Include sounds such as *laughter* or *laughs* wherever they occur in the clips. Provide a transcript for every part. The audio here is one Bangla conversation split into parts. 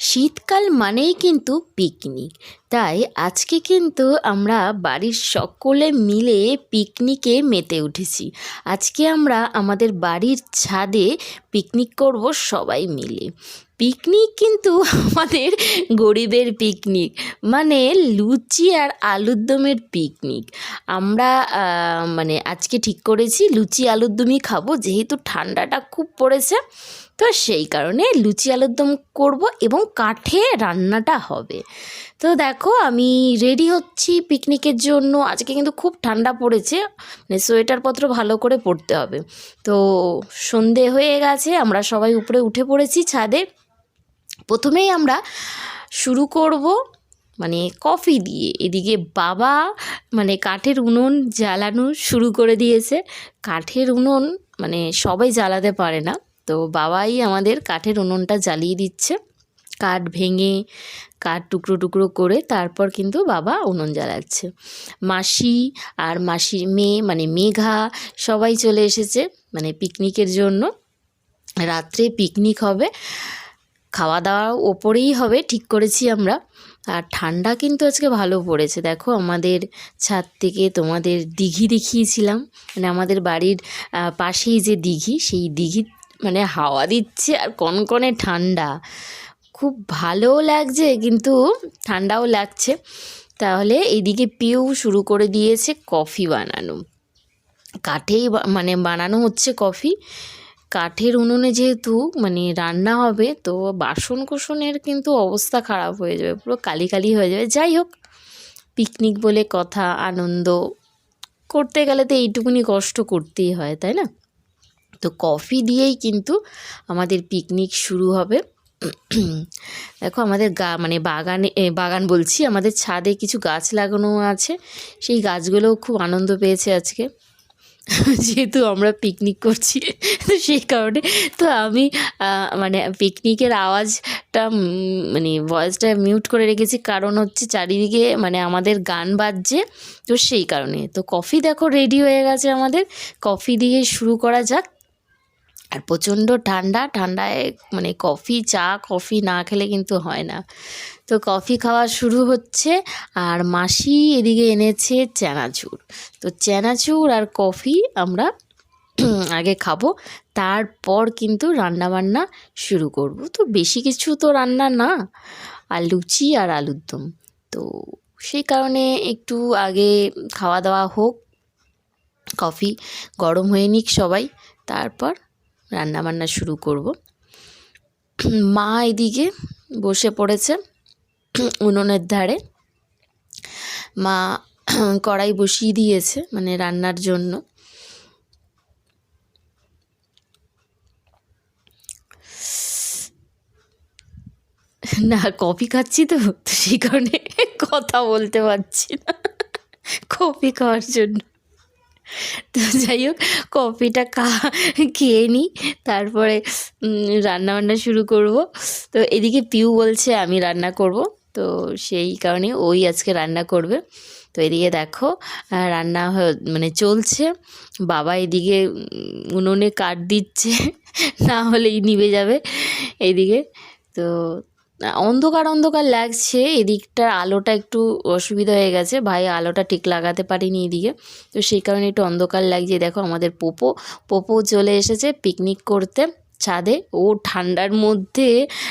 শীতকাল মানেই কিন্তু পিকনিক। তাই আজকে কিন্তু আমরা বাড়ির সকলে মিলে পিকনিকে মেতে উঠেছি। আজকে আমরা আমাদের বাড়ির ছাদে পিকনিক করব সবাই মিলে। পিকনিক কিন্তু আমাদের গরিবের পিকনিক মানে লুচি আর আলুর দমের পিকনিক। আমরা মানে আজকে ঠিক করেছি, লুচি আলুর দমই খাব, যেহেতু ঠান্ডাটা খুব পড়েছে। তো সেই কারণে লুচি আলুর দম করব এবং কাঠে রান্নাটা হবে। তো দেখো, আমি রেডি হচ্ছি পিকনিকের জন্য। আজকে কিন্তু খুব ঠান্ডা পড়েছে মানে সোয়েটারপত্র ভালো করে পরতে হবে। তো সন্ধে হয়ে গেছে, আমরা সবাই উপরে উঠে পড়েছি ছাদে। প্রথমেই আমরা শুরু করব মানে কফি দিয়ে। এদিকে বাবা মানে কাঠের উনুন জ্বালানো শুরু করে দিয়েছে। কাঠের উনুন মানে সবাই জ্বালাতে পারে না। তো বাবাই আমাদের কাঠের উনুনটা জ্বালিয়ে দিচ্ছে। কাঠ ভেঙে, কাঠ টুকরো টুকরো করে তারপর কিন্তু বাবা উনুন জ্বালাচ্ছে। মাসি আর মাসির মেয়ে মানে মেঘা সবাই চলে এসেছে মানে পিকনিকের জন্য। রাত্রে পিকনিক হবে খাওয়া দাওয়া ওপরেই হবে, ঠিক করেছি আমরা। আর ঠান্ডা কিন্তু আজকে ভালো পড়েছে। দেখো আমাদের ছাদ থেকে তোমাদের দিঘি দেখিয়েছিলাম। মানে আমাদের বাড়ির পাশেই যে দিঘি, সেই দিঘি মানে হাওয়া দিচ্ছে আর কনকনে ঠান্ডা। খুব ভালোও লাগছে কিন্তু ঠান্ডাও লাগছে। তাহলে এদিকে পিউ শুরু করে দিয়েছে কফি বানানো। কাঠেই মানে বানানো হচ্ছে কফি। কাঠের উনুনে যেহেতু মানে রান্না হবে, তো বাসন কোসনের কিন্তু অবস্থা খারাপ হয়ে যাবে, পুরো কালি কালি হয়ে যাবে। যাই হোক পিকনিক বলে কথা, আনন্দ, করতে গেলে তো এইটুকুনি কষ্ট করতেই হয়, তাই না? তো কফি দিয়েই কিন্তু আমাদের পিকনিক শুরু হবে। দেখো আমাদের গা মানে বাগানে বাগান বলছি, আমাদের ছাদে কিছু গাছ লাগানো আছে। সেই গাছগুলোও খুব আনন্দ পেয়েছে আজকে। যেহেতু আমরা পিকনিক করছি, তো সেই কারণে, তো আমি মানে পিকনিকের আওয়াজটা মানে ভয়েসটা মিউট করে রেখেছি। কারণ হচ্ছে চারিদিকে মানে আমাদের গান বাজছে, তো সেই কারণে। তো কফি দেখো রেডি হয়ে গেছে আমাদের। কফি দিয়ে শুরু করা যাক। আর প্রচণ্ড ঠান্ডা, ঠান্ডায় মানে কফি চা কফি না খেলে কিন্তু হয় না। তো কফি খাওয়া শুরু হচ্ছে আর মাসি এদিকে এনেছে চানাচুর। তো চানাচুর আর কফি আমরা *clears throat* আগে খাব, তারপর কিন্তু রান্না বান্না শুরু করব। তো বেশি কিছু তো রান্না না, আর লুচি আর আলুর দম। তো সেই কারণে একটু আগে খাওয়া দাওয়া হোক কফি গরম হয়ে নিক সবাই, তারপর রান্না বান্না শুরু করব। মা এদিকে বসে পড়েছে উনুনের ধারে। মা কড়াই বসিয়ে দিয়েছে মানে রান্নার জন্য। না, কফি খাচ্ছি তো তো সেই কারণে কথা বলতে পারছি না। কফি খাওয়ার জন্য। তো যাই হোক, কফিটা খা, খেয়ে নিই তারপরে রান্না বান্না শুরু করব। তো এদিকে পিউ বলছে, আমি রান্না করব। তো সেই কারণে ওই আজকে রান্না করবে। তো এদিকে দেখো রান্না মানে চলছে। বাবা এদিকে উনুনে কাঠ দিচ্ছে, না হলেই নিভে যাবে। এদিকে, তো অন্ধকার অন্ধকার লাগছে। এদিকটার আলোটা একটু অসুবিধা হয়ে গেছে। ভাই, আলোটা ঠিক লাগাতে পারিনি এদিকে। তো সেই কারণে একটু অন্ধকার লাগছে। দেখো, আমাদের পোপো পোপো চলে এসেছে পিকনিক করতে ছাদে। ও ঠান্ডার মধ্যে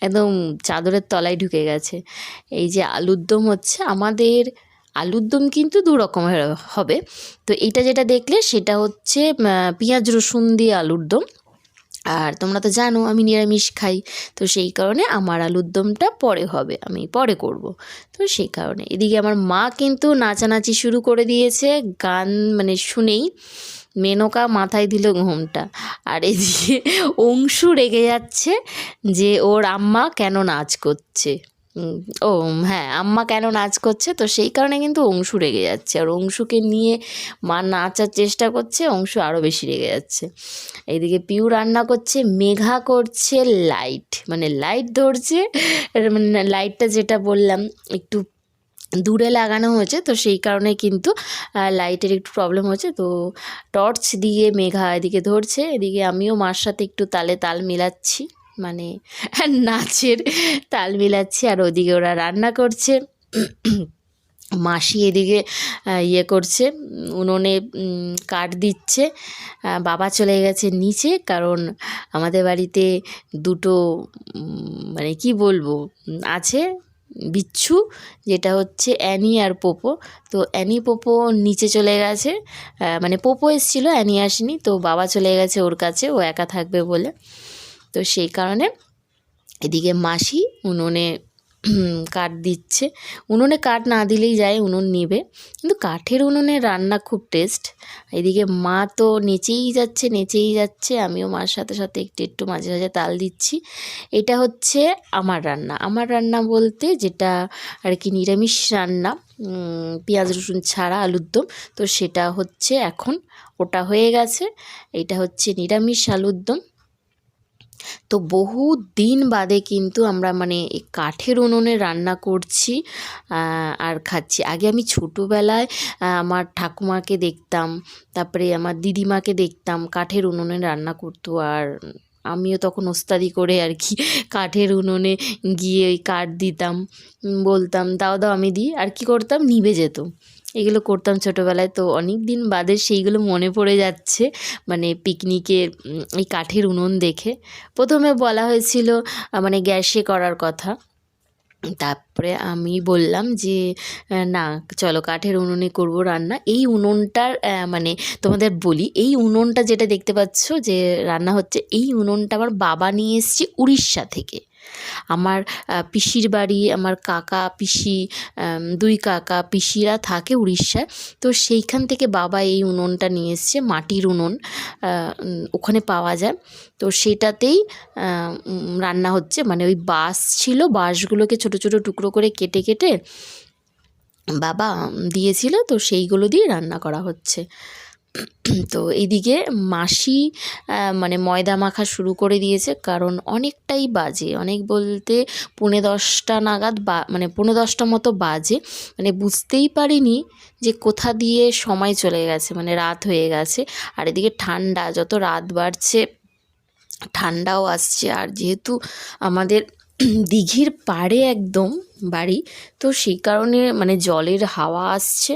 একদম চাদরের তলায় ঢুকে গেছে। এই যে আলুর দম হচ্ছে, আমাদের আলুর দম কিন্তু দু রকমের হবে। তো এইটা যেটা দেখলে, সেটা হচ্ছে পেঁয়াজ রসুন দিয়ে আলুর দম আর তোমরা তো জানো আমি নিরামিষ খাই। তো সেই কারণে আমার আলুর দমটা পরে হবে, আমি পরে করব। তো সেই কারণে। এদিকে আমার মা কিন্তু নাচানাচি শুরু করে দিয়েছে, গান মানে শুনেই। মেনকা মাথায় দিল ঘুমটা। আর এদিকে অংশু রেগে যাচ্ছে যে ওর আম্মা কেন নাচ করছে। ও হ্যাঁ আম্মা কেন নাচ করছে? তো সেই কারণে কিন্তু অংশু রেগে যাচ্ছে। আর অংশুকে নিয়ে মা নাচার চেষ্টা করছে, অংশু আরও বেশি রেগে যাচ্ছে। এইদিকে পিউ রান্না করছে, মেঘা করছে লাইট। মানে লাইট ধরছে মানে লাইটটা যেটা বললাম, একটু দূরে লাগানো হয়েছে, তো সেই কারণে কিন্তু লাইটের একটু প্রবলেম হচ্ছে। তো টর্চ দিয়ে মেঘা এদিকে ধরছে, এদিকে আমিও মার সাথে একটু তালে তাল মিলাচ্ছি। মানে নাচের তাল মিলাচ্ছে আর ওদিকে ওরা রান্না করছে। মাসি এদিকে ইয়ে করছে, উনুনে কাঠ দিচ্ছে। বাবা চলে গেছে নিচে কারণ আমাদের বাড়িতে দুটো মানে কি বলব, আছে বিচ্ছু যেটা হচ্ছে অ্যানি আর পোপো। তো অ্যানি পোপো নিচে চলে গেছে মানে পোপো এসেছিল, অ্যানি আসেনি। তো বাবা চলে গেছে ওর কাছে, ও একা থাকবে বলে। তো সেই কারণে এদিকে মাসি উনুনে কাঠ দিচ্ছে। উনুনে কাঠ না দিলেই যায়, উনুন নিবে। কিন্তু কাঠের উনুনে রান্না খুব টেস্ট। এদিকে মা তো নেচেই যাচ্ছে নেচেই যাচ্ছে। আমিও মার সাথে সাথে একটু একটু মাঝে মাঝে তাল দিচ্ছি। এটা হচ্ছে আমার রান্না। আমার রান্না বলতে যেটা আর কি নিরামিষ রান্না পেঁয়াজ, রসুন ছাড়া আলুর দম, তো সেটা হচ্ছে এখন ওটা হয়ে গেছে। এটা হচ্ছে নিরামিষ আলুর দম। তো বহু দিন বাদে কিন্তু আমরা মানে কাঠের উনুনে রান্না করছি আর খাচ্ছি। আগে আমি ছোটোবেলায় আমার ঠাকুমাকে দেখতাম, তারপরে আমার দিদিমাকে দেখতাম কাঠের উনুনে রান্না করতো, আর আমিও তখন ওস্তাদি করে আর কি কাঠের উনুনে গিয়ে ওই কাঠ দিতাম বলতাম, দাও দাও, আমি দিই। আর কি করতাম, নিভে যেত। এগুলো করতাম ছোটোবেলায়। তো অনেক দিন বাদে সেইগুলো মনে পড়ে যাচ্ছে। মানে পিকনিকের এই কাঠের উনুন দেখে। প্রথমে বলা হয়েছিল মানে গ্যাসে করার কথা। তারপরে আমি বললাম যে না, চলো কাঠের উনুনে করব রান্না। এই উনুনটার মানে তোমাদের বলি, এই উনুনটা যেটা দেখতে পাচ্ছ যে রান্না হচ্ছে, এই উনুনটা আমার বাবা নিয়ে এসেছে উড়িষ্যা থেকে। আমার পিসির বাড়ি, আমার কাকা, পিসি দুই কাকা, পিসিরা থাকে উড়িষ্যায়। তো সেইখান থেকে বাবা এই উনুনটা নিয়ে এসছে, মাটির উনুন ওখানে পাওয়া যায়। তো সেটাতেই রান্না হচ্ছে। মানে ওই বাঁশ ছিল, বাঁশগুলোকে ছোট ছোট টুকরো করে কেটে কেটে বাবা দিয়েছিল। তো সেইগুলো দিয়ে রান্না করা হচ্ছে। তো এদিকে মাসি মানে ময়দা মাখা শুরু করে দিয়েছে কারণ অনেকটাই বাজে। অনেক বলতে পৌনে দশটা নাগাদ বা মানে পৌনে দশটা মতো বাজে। মানে বুঝতেই পারিনি যে কোথা দিয়ে সময় চলে গেছে মানে রাত হয়ে গেছে। আর এদিকে ঠান্ডা, যত রাত বাড়ছে, ঠান্ডাও আসছে। আর যেহেতু আমাদের দিঘির পাড়ে একদম বাড়ি। তো সেই কারণে মানে জলের হাওয়া আসছে।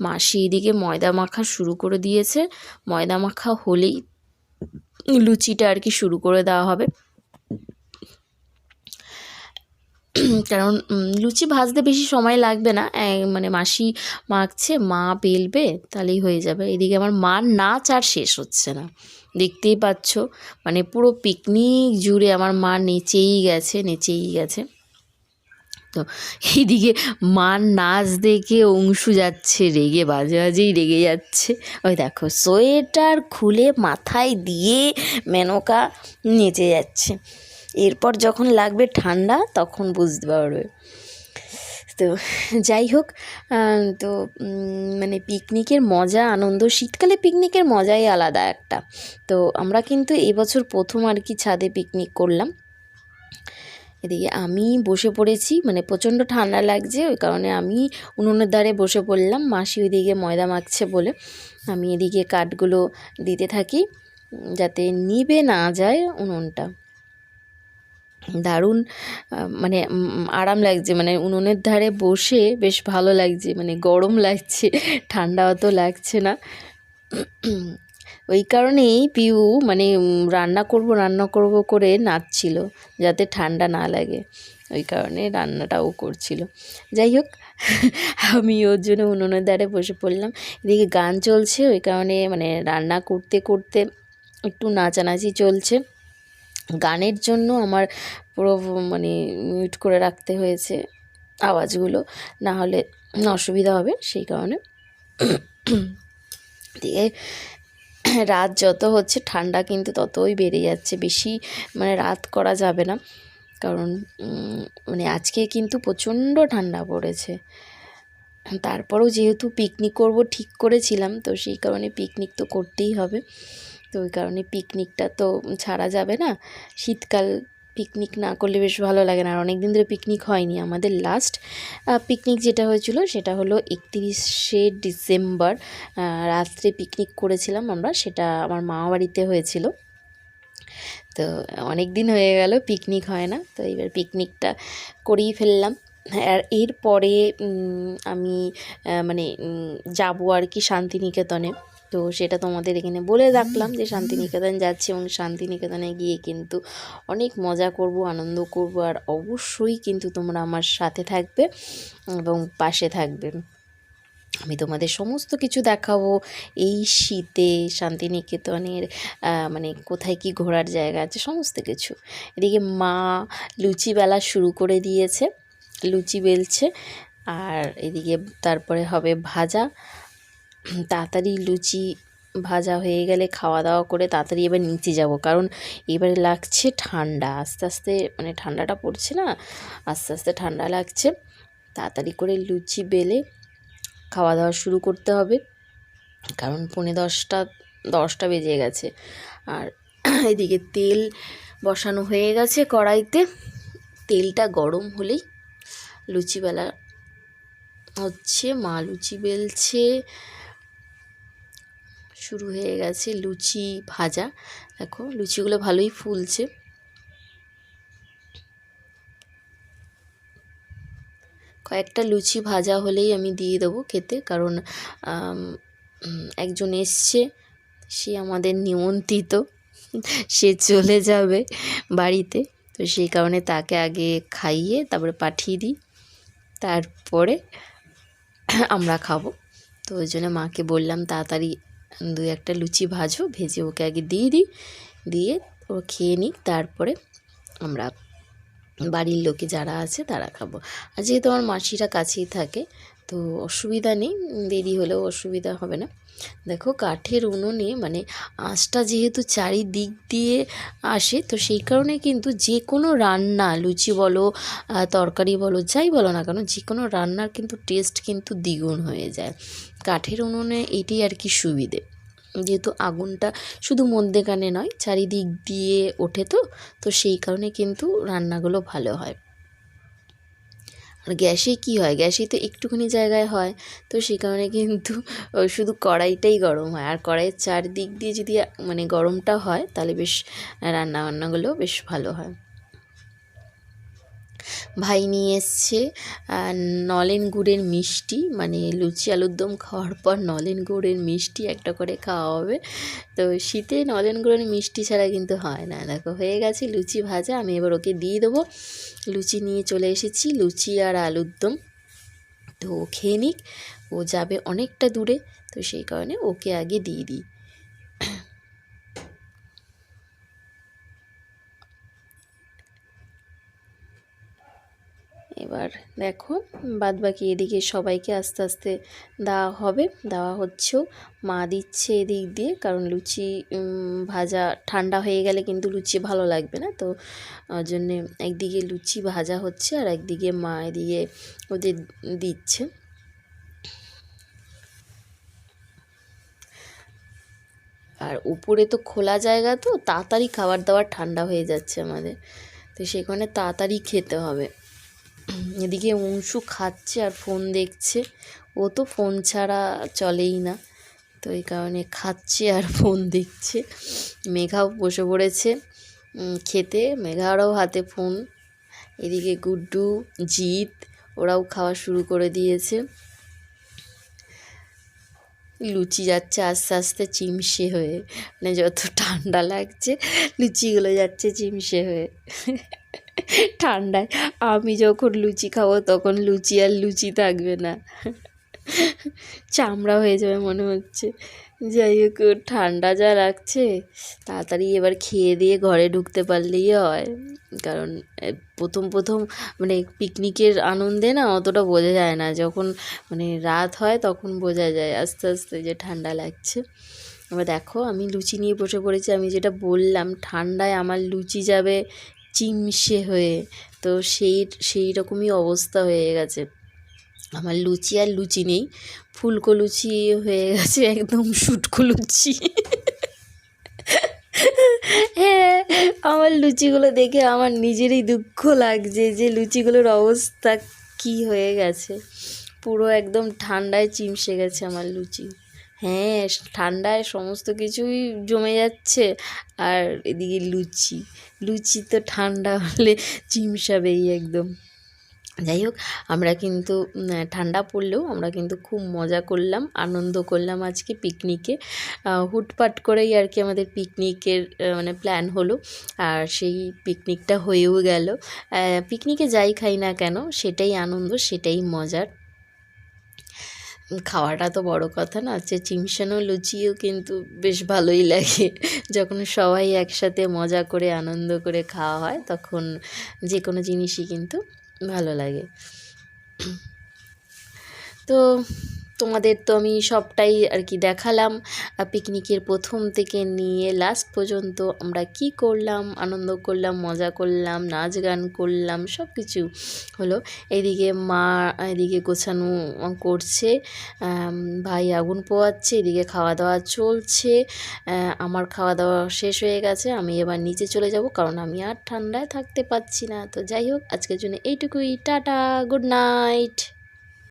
মাসি এদিকে ময়দা মাখা শুরু করে দিয়েছে। ময়দা মাখা হলেই লুচিটা আর কি শুরু করে দেওয়া হবে। কারণ লুচি ভাজতে বেশি সময় লাগবে না। মানে মাসি মাখছে, মা বেলবে, তাহলেই হয়ে যাবে। এদিকে আমার মার নাচ আর শেষ হচ্ছে না। দেখতেই পাচ্ছ। মানে পুরো পিকনিক জুড়ে আমার মা নেচেই গেছে নেচেই গেছে। তো এইদিকে মার নাচ দেখে অংশু যাচ্ছে, রেগে, বাজে বাজেই রেগে যাচ্ছে। ওই দেখো, সোয়েটার খুলে মাথায় দিয়ে মেনকা নেচে যাচ্ছে। এরপর যখন লাগবে ঠান্ডা, তখন বুঝতে পারবে। তো যাই হোক তো মানে পিকনিকের মজা, আনন্দ, শীতকালে পিকনিকের মজাই আলাদা একটা। তো আমরা কিন্তু এবছর প্রথম আর কি ছাদে পিকনিক করলাম। এদিকে আমি বসে পড়েছি মানে প্রচণ্ড ঠান্ডা লাগছে, ওই কারণে আমি উনুনের ধারে বসে পড়লাম, মাসি ওইদিকে ময়দা মাখছে বলে। আমি এদিকে কাঠগুলো দিতে থাকি যাতে নিভে না যায় উনুনটা। দারুণ মানে আরাম লাগছে। মানে উনুনের ধারে বসে বেশ ভালো লাগছে। মানে গরম লাগছে, *laughs* ঠান্ডা অত লাগছে না। *clears throat* ওই কারণেই পিউ মানে রান্না করব রান্না করব করে নাচছিল, যাতে ঠান্ডা না লাগে। ওই কারণে রান্নাটাও করছিল। যাই হোক, *laughs* আমি ওর জন্য উনুনের ধারে বসে পড়লাম। এদিকে গান চলছে, ওই কারণে মানে রান্না করতে করতে একটু নাচানাচি চলছে। গানের জন্য আমার পুরো মানে মিউট করে রাখতে হয়েছে আওয়াজগুলো। না হলে অসুবিধা হবে সেই কারণে। দিয়ে রাত যত হচ্ছে ঠান্ডা কিন্তু ততই বেড়ে যাচ্ছে। বেশি মানে রাত করা যাবে না। কারণ মানে আজকে কিন্তু প্রচণ্ড ঠান্ডা পড়েছে। তারপরেও যেহেতু পিকনিক করব ঠিক করেছিলাম, তো সেই কারণে পিকনিক তো করতেই হবে। তো ওই কারণে পিকনিকটা তো ছাড়া যাবে না। শীতকাল পিকনিক না করলে বেশ ভালো লাগে না। আর অনেক দিন ধরে পিকনিক হয়নি। আমাদের লাস্ট পিকনিক যেটা হয়েছিল সেটা হলো একত্রিশে ডিসেম্বর রাত্রে পিকনিক করেছিলাম আমরা। সেটা আমার মামা বাড়িতে হয়েছিল। তো অনেক দিন হয়ে গেল পিকনিক হয় না। তো এবার পিকনিকটা করেই ফেললাম। আর এরপরে আমি মানে যাব আর কি শান্তিনিকেতনে। তো সেটা তোমাদের এখানে বলে রাখলাম যে শান্তিনিকেতন যাচ্ছি এবং শান্তিনিকেতনে গিয়ে কিন্তু অনেক মজা করব, আনন্দ করব আর অবশ্যই কিন্তু তোমরা আমার সাথে থাকবে এবং পাশে থাকবে। আমি তোমাদের সমস্ত কিছু দেখাবো। এই শীতে শান্তিনিকেতনের মানে কোথায় কি ঘোরার জায়গা আছে সমস্ত কিছু। এদিকে মা লুচি বেলা শুরু করে দিয়েছে, লুচি বেলছে আর এদিকে তারপরে হবে ভাজা। তাড়াতাড়ি লুচি ভাজা হয়ে গেলে খাওয়া দাওয়া করে তাড়াতাড়ি এবার নিচে যাব। কারণ এবারে লাগছে ঠান্ডা, আস্তে আস্তে মানে ঠান্ডাটা পড়ছে না, আস্তে আস্তে ঠান্ডা লাগছে। তাড়াতাড়ি করে লুচি বেলে খাওয়া দাওয়া শুরু করতে হবে। কারণ পৌনে দশটা দশটা বেজে গেছে। আর এদিকে তেল বসানো হয়ে গেছে কড়াইতে। তেলটা গরম হলেই লুচি বেলা হচ্ছে, মা লুচি বেলছে শুরু হয়ে গেছে লুচি ভাজা। দেখো, লুচিগুলো ভালোই ফুলছে। কয়েকটা লুচি ভাজা হলেই আমি দিয়ে দেবো খেতে, কারণ একজন এসছে, সে আমাদের নিমন্ত্রিত, সে চলে যাবে বাড়িতে। তো সেই কারণে তাকে আগে খাইয়ে তারপরে পাঠিয়ে দিই, তারপরে আমরা খাব। তো ওই জন্য মাকে বললাম, তাড়াতাড়ি দু একটা লুচি ভাজো ভেজে ওকে আগে দিয়ে দিই, দিয়ে ও খেয়ে নিই তারপরে আমরা বাড়ির লোকে যারা আছে তারা খাব। আর যেহেতু আমার মাসিরা কাছেই থাকে, তো অসুবিধা নেই, দেরি হলেও অসুবিধা হবে না। দেখো কাঠের উনুনে মানে আঁচটা যেহেতু চারিদিক দিয়ে আসে, তো সেই কারণে কিন্তু যে কোনো রান্না, লুচি বলো তরকারি বলো, যাই বলো না কেন যে কোনো রান্নার কিন্তু টেস্ট কিন্তু দ্বিগুণ হয়ে যায়। কাঠের উনুনে এটি আর কি সুবিধে। যেহেতু আগুনটা শুধু মধ্যেখানে নয়, চারিদিক দিয়ে ওঠে তো তো সেই কারণে কিন্তু রান্নাগুলো ভালো হয়। আর গ্যাসে কি হয়? গ্যাসে তো একটুখানি জায়গায় হয়। তো সে কারণে কিন্তু শুধু কড়াইটাই গরম হয়। আর কড়াইয়ের চারদিক দিয়ে যদি মানে গরমটা হয়, তাহলে বেশ রান্না বান্নাগুলো বেশ ভালো হয়। ভাই নিয়ে এসছে নলেন গুড়ের মিষ্টি। মানে লুচি আলুর দম খাওয়ার পর নলেন গুড়ের মিষ্টি একটা করে খাওয়া হবে তো শীতে নলেন গুড়ের মিষ্টি ছাড়া কিন্তু হয় না। দেখো, হয়ে গেছে লুচি ভাজা। আমি এবার ওকে দিয়ে দেবো। লুচি নিয়ে চলে এসেছি, লুচি আর আলুর দম। তো ও খেয়ে নিক, ও যাবে অনেকটা দূরে। তো সেই কারণে ওকে আগে দিয়ে দিই। এবার দেখো বাদ বাকি এদিকে সবাইকে আস্তে আস্তে দেওয়া হবে। দেওয়া হচ্ছেও, মা দিচ্ছে এদিক দিয়ে, কারণ লুচি ভাজা ঠান্ডা হয়ে গেলে কিন্তু লুচি ভালো লাগবে না। তো জন্যে একদিকে লুচি ভাজা হচ্ছে আর একদিকে মা এদিকে ওদের দিচ্ছে। আর উপরে তো খোলা জায়গা তো, তাড়াতাড়ি খাবার দাবার ঠান্ডা হয়ে যাচ্ছে আমাদের। তো সেখানে তাড়াতাড়ি খেতে হবে। এদিকে অংশু খাচ্ছে আর ফোন দেখছে। ও তো ফোন ছাড়া চলেই না। তো এই কারণে খাচ্ছে আর ফোন দেখছে। মেঘাও বসে পড়েছে। খেতে। মেঘারও হাতে ফোন। এদিকে গুড্ডু, জিৎ, ওরাও খাওয়া শুরু করে দিয়েছে। লুচি যাচ্ছে আস্তে আস্তে চিমসে হয়ে। মানে যত ঠান্ডা লাগছে, লুচিগুলো যাচ্ছে চিমসে হয়ে। ঠান্ডায়। আমি যখন লুচি খাব তখন লুচি আর লুচি থাকবে না। চামড়া হয়ে যাবে মনে হচ্ছে। যাই হোক, ঠান্ডা যা লাগছে, তাড়াতাড়ি এবার খেয়ে দিয়ে ঘরে ঢুকতে পারলেই হয়। কারণ প্রথম প্রথম মানে পিকনিকের আনন্দে না অতটা বোঝা যায় না। যখন মানে রাত হয় তখন বোঝা যায় আস্তে আস্তে যে ঠান্ডা লাগছে। এবার দেখো, আমি লুচি নিয়ে বসে পড়েছি। আমি যেটা বললাম, ঠান্ডায় আমার লুচি যাবে চিমসে হয়ে, তো সেই সেই রকমই অবস্থা হয়ে গেছে। আমার লুচি আর লুচি নেই, ফুলকো লুচি হয়ে গেছে, একদম শুটকো লুচি। হ্যাঁ আমার লুচিগুলো দেখে আমার নিজেরই দুঃখ লাগছে যে লুচিগুলোর অবস্থা কি হয়ে গেছে। পুরো একদম ঠান্ডায় চিমসে গেছে আমার লুচি। হ্যাঁ ঠান্ডায় সমস্ত কিছুই জমে যাচ্ছে। আর এদিকে লুচি লুচি তো ঠান্ডা হলে চিমসাবেই একদম। যাই হোক, আমরা কিন্তু ঠান্ডা পড়লেও আমরা কিন্তু খুব মজা করলাম, আনন্দ করলাম আজকে পিকনিকে। হুটপাট করেই আর কি আমাদের পিকনিকের মানে প্ল্যান হলো, আর সেই পিকনিকটা হয়েও গেল। পিকনিকে যাই খাই না কেন, সেটাই আনন্দ, সেটাই মজার। খাওয়াটা তো বড় কথা না হচ্ছে চিমসানো লুচিও কিন্তু বেশ ভালোই লাগে। যখন সবাই একসাথে মজা করে, আনন্দ করে খাওয়া হয়, তখন যে কোনো জিনিসই কিন্তু ভালো লাগে। তো তোমাদের তো আমি সবটাই আর কি দেখালাম। পিকনিকের প্রথম থেকে নিয়ে লাস্ট পর্যন্ত আমরা কি করলাম, আনন্দ করলাম, মজা করলাম, নাচ গান করলাম সব কিছু হলো। এদিকে মা এদিকে গোছানো করছে ভাই আগুন পোয়াচ্ছে এদিকে খাওয়া দাওয়া চলছে আমার খাওয়া দাওয়া শেষ হয়ে গেছে, আমি এবার নিচে চলে যাব কারণ আমি আর ঠান্ডায় থাকতে পারছি না। তো যাই হোক, আজকের জন্য এইটুকুই। Tata good night